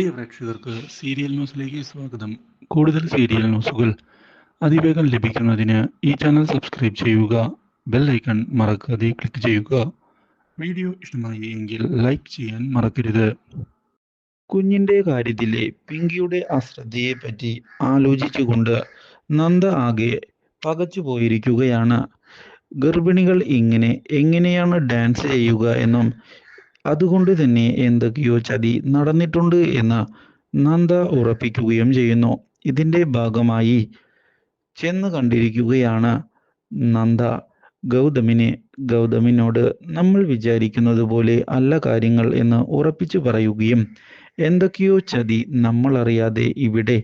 പ്രിയ പ്രേക്ഷകർക്ക് സീരിയൽ ന്യൂസിലേക്ക് സ്വാഗതം. കൂടുതൽ സീരിയൽ ന്യൂസുകൾ അതിവേഗം ലഭിക്കുന്നതിന് ഈ ചാനൽ സബ്സ്ക്രൈബ് ചെയ്യുക ബെൽ ഐക്കൺ മറക്കാതെ ക്ലിക്ക് ചെയ്യുക. വീഡിയോ ഇഷ്ടമായി എങ്കിൽ ലൈക്ക് ചെയ്യാൻ മറക്കരുത്. കുഞ്ഞിന്റെ കാര്യത്തിലെ പിങ്കിയുടെ അശ്രദ്ധയെ പറ്റി ആലോചിച്ചുകൊണ്ട് നന്ദ ആകെ പകച്ചു പോയിരിക്കുകയാണ്. ഗർഭിണികൾ ഇങ്ങനെ എങ്ങനെയാണ് ഡാൻസ് ചെയ്യുക എന്നും അതുകൊണ്ട് തന്നെ എന്തൊക്കെയോ ചതി നടന്നിട്ടുണ്ട് എന്ന് നന്ദ ഉറപ്പിക്കുകയും ചെയ്യുന്നു. ഇതിന്റെ ഭാഗമായി ചെന്ന് കണ്ടിരിക്കുകയാണ് നന്ദ. ഗൗതമിനെ ഗൗതമിനോട് നമ്മൾ വിചാരിക്കുന്നത് പോലെ അല്ല കാര്യങ്ങൾ എന്ന് ഉറപ്പിച്ചു പറയുകയും എന്തൊക്കെയോ ചതി നമ്മൾ അറിയാതെ ഇവിടെ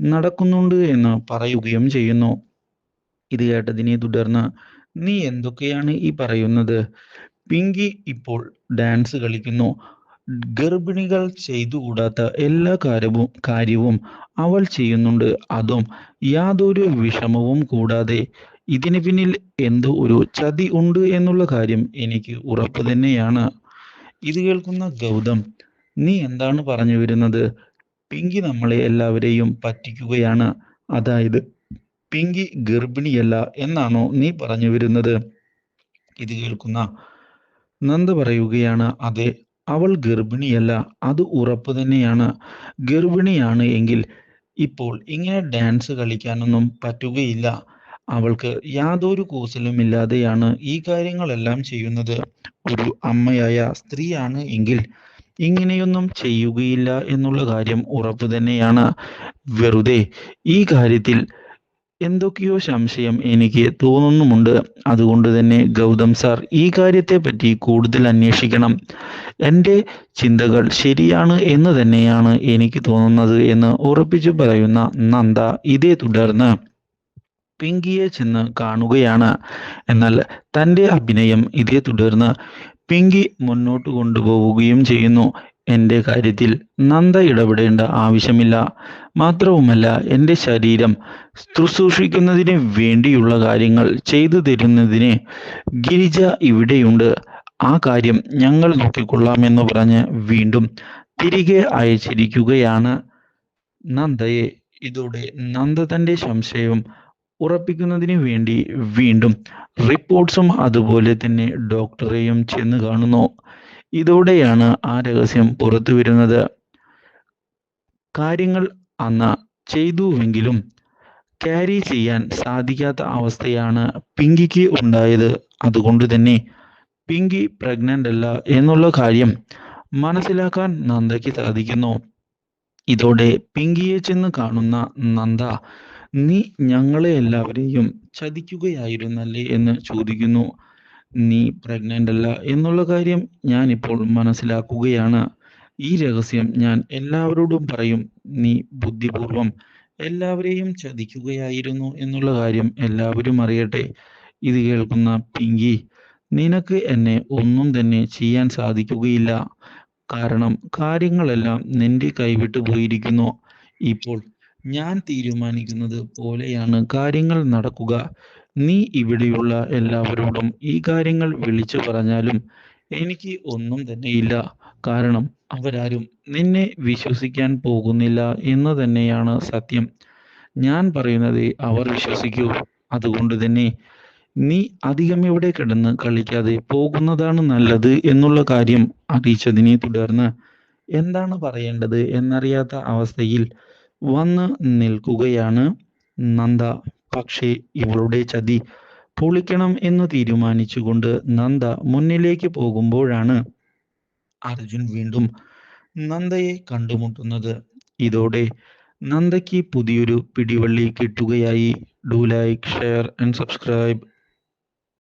നടക്കുന്നുണ്ട് എന്ന് പറയുകയും ചെയ്യുന്നു. ഇത് കേട്ടതിനെ തുടർന്ന് നീ എന്തൊക്കെയാണ് ഈ പറയുന്നത്? പിങ്കി ഇപ്പോൾ ഡാൻസ് കളിക്കുന്നു. ഗർഭിണികൾ ചെയ്തുകൂടാത്ത എല്ലാ കാര്യവും കാര്യവും അവൾ ചെയ്യുന്നുണ്ട്. അതും യാതൊരു വിഷമവും കൂടാതെ ഇതിന് പിന്നിൽ എന്തോ ഒരു ചതി ഉണ്ട് എന്നുള്ള കാര്യം എനിക്ക് ഉറപ്പ് തന്നെയാണ്. ഇത് കേൾക്കുന്ന ഗൗതം നീ എന്താണ് പറഞ്ഞു വരുന്നത്? പിങ്കി നമ്മളെ എല്ലാവരെയും പറ്റിക്കുകയാണ്. അതായത് പിങ്കി ഗർഭിണിയല്ല എന്നാണോ നീ പറഞ്ഞു വരുന്നത്? ഇത് കേൾക്കുന്ന നന്ദ പറയുകയാണ് അതെ അവൾ ഗർഭിണിയല്ല അത് ഉറപ്പ് തന്നെയാണ്. ഗർഭിണിയാണ് എങ്കിൽ ഇപ്പോൾ ഇങ്ങനെ ഡാൻസ് കളിക്കാനൊന്നും പറ്റുകയില്ല. അവൾക്ക് യാതൊരു കൂസലുമില്ലാതെയാണ് ഈ കാര്യങ്ങളെല്ലാം ചെയ്യുന്നത്. ഒരു അമ്മയായ സ്ത്രീയാണ് എങ്കിൽ ഇങ്ങനെയൊന്നും ചെയ്യുകയില്ല എന്നുള്ള കാര്യം ഉറപ്പ് തന്നെയാണ്. വെറുതെ ഈ കാര്യത്തിൽ എന്തൊക്കെയോ സംശയം എനിക്ക് തോന്നുന്നുമുണ്ട്. അതുകൊണ്ട് തന്നെ ഗൗതം സാർ ഈ കാര്യത്തെ പറ്റി കൂടുതൽ അന്വേഷിക്കണം. എന്റെ ചിന്തകൾ ശരിയാണ് എന്ന് തന്നെയാണ് എനിക്ക് തോന്നുന്നത് എന്ന് ഉറപ്പിച്ചു പറയുന്ന നന്ദ ഇതേ തുടർന്ന് പിങ്കിയെ ചെന്ന് കാണുകയാണ്. എന്നാൽ തന്റെ അഭിനയം ഇതേ തുടർന്ന് പിങ്കി മുന്നോട്ട് കൊണ്ടുപോവുകയും ചെയ്യുന്നു. എന്റെ കാര്യത്തിൽ നന്ദ ഇടപെടേണ്ട ആവശ്യമില്ല. മാത്രവുമല്ല എന്റെ ശരീരം ശുശ്രൂഷിക്കുന്നതിന് വേണ്ടിയുള്ള കാര്യങ്ങൾ ചെയ്തു തരുന്നതിന് ഗിരിജ ഇവിടെയുണ്ട്. ആ കാര്യം ഞങ്ങൾ നോക്കിക്കൊള്ളാമെന്ന് പറഞ്ഞ് വീണ്ടും തിരികെ അയച്ചിരിക്കുകയാണ് നന്ദയെ. ഇതോടെ നന്ദ തന്റെ സംശയം ഉറപ്പിക്കുന്നതിന് വേണ്ടി വീണ്ടും റിപ്പോർട്ട്സും അതുപോലെ തന്നെ ഡോക്ടറെയും ചെന്ന് കാണുന്നു. ഇതോടെയാണ് ആ രഹസ്യം പുറത്തു വരുന്നത്. കാര്യങ്ങൾ അന്ന് ചെയ്തുവെങ്കിലും ക്യാരി ചെയ്യാൻ സാധിക്കാത്ത അവസ്ഥയാണ് പിങ്കിക്ക് ഉണ്ടായത്. അതുകൊണ്ട് തന്നെ പിങ്കി പ്രഗ്നന്റ് അല്ല എന്നുള്ള കാര്യം മനസ്സിലാക്കാൻ നന്ദയ്ക്ക് സാധിക്കുന്നു. ഇതോടെ പിങ്കിയെ ചെന്ന് കാണുന്ന നന്ദ നീ ഞങ്ങളെ എല്ലാവരെയും ചതിക്കുകയായിരുന്നല്ലേ? എന്ന് ചോദിക്കുന്നു. നീ പ്രഗ്നന്റ് അല്ല എന്നുള്ള കാര്യം ഞാൻ ഇപ്പോൾ മനസ്സിലാക്കുകയാണ്. ഈ രഹസ്യം ഞാൻ എല്ലാവരോടും പറയും. നീ ബുദ്ധിപൂർവം എല്ലാവരെയും ചതിക്കുകയായിരുന്നു എന്നുള്ള കാര്യം എല്ലാവരും അറിയട്ടെ. ഇത് കേൾക്കുന്ന പിങ്കി നിനക്ക് എന്നെ ഒന്നും തന്നെ ചെയ്യാൻ സാധിക്കുകയില്ല. കാരണം കാര്യങ്ങളെല്ലാം നിന്റെ കൈവിട്ടു പോയിരിക്കുന്നു. ഇപ്പോൾ ഞാൻ തീരുമാനിക്കുന്നത് പോലെയാണ് കാര്യങ്ങൾ നടക്കുക. നീ ഇവിടെയുള്ള എല്ലാവരോടും ഈ കാര്യങ്ങൾ വിളിച്ചു പറഞ്ഞാലും എനിക്ക് ഒന്നും തന്നെയില്ല. കാരണം അവരാരും നിന്നെ വിശ്വസിക്കാൻ പോകുന്നില്ല എന്ന് തന്നെയാണ് സത്യം. ഞാൻ പറയുന്നത് അവർ വിശ്വസിക്കൂ. അതുകൊണ്ട് തന്നെ നീ അധികം ഇവിടെ കിടന്ന് കളിക്കാതെ പോകുന്നതാണ് നല്ലത് എന്നുള്ള കാര്യം അറിയിച്ചതിനെ തുടർന്ന് എന്താണ് പറയേണ്ടത് എന്നറിയാത്ത അവസ്ഥയിൽ വന്ന് നിൽക്കുകയാണ് നന്ദ. പക്ഷേ ഇവളുടെ ചതി പൊളിക്കണം എന്ന് തീരുമാനിച്ചുകൊണ്ട് നന്ദ മുന്നിലേക്ക് പോകുമ്പോഴാണ് അർജുൻ വീണ്ടും നന്ദയെ കണ്ടുമുട്ടുന്നത്. ഇതോടെ നന്ദയ്ക്ക് പുതിയൊരു പിടിവള്ളി കിട്ടുകയായി. Do like share and subscribe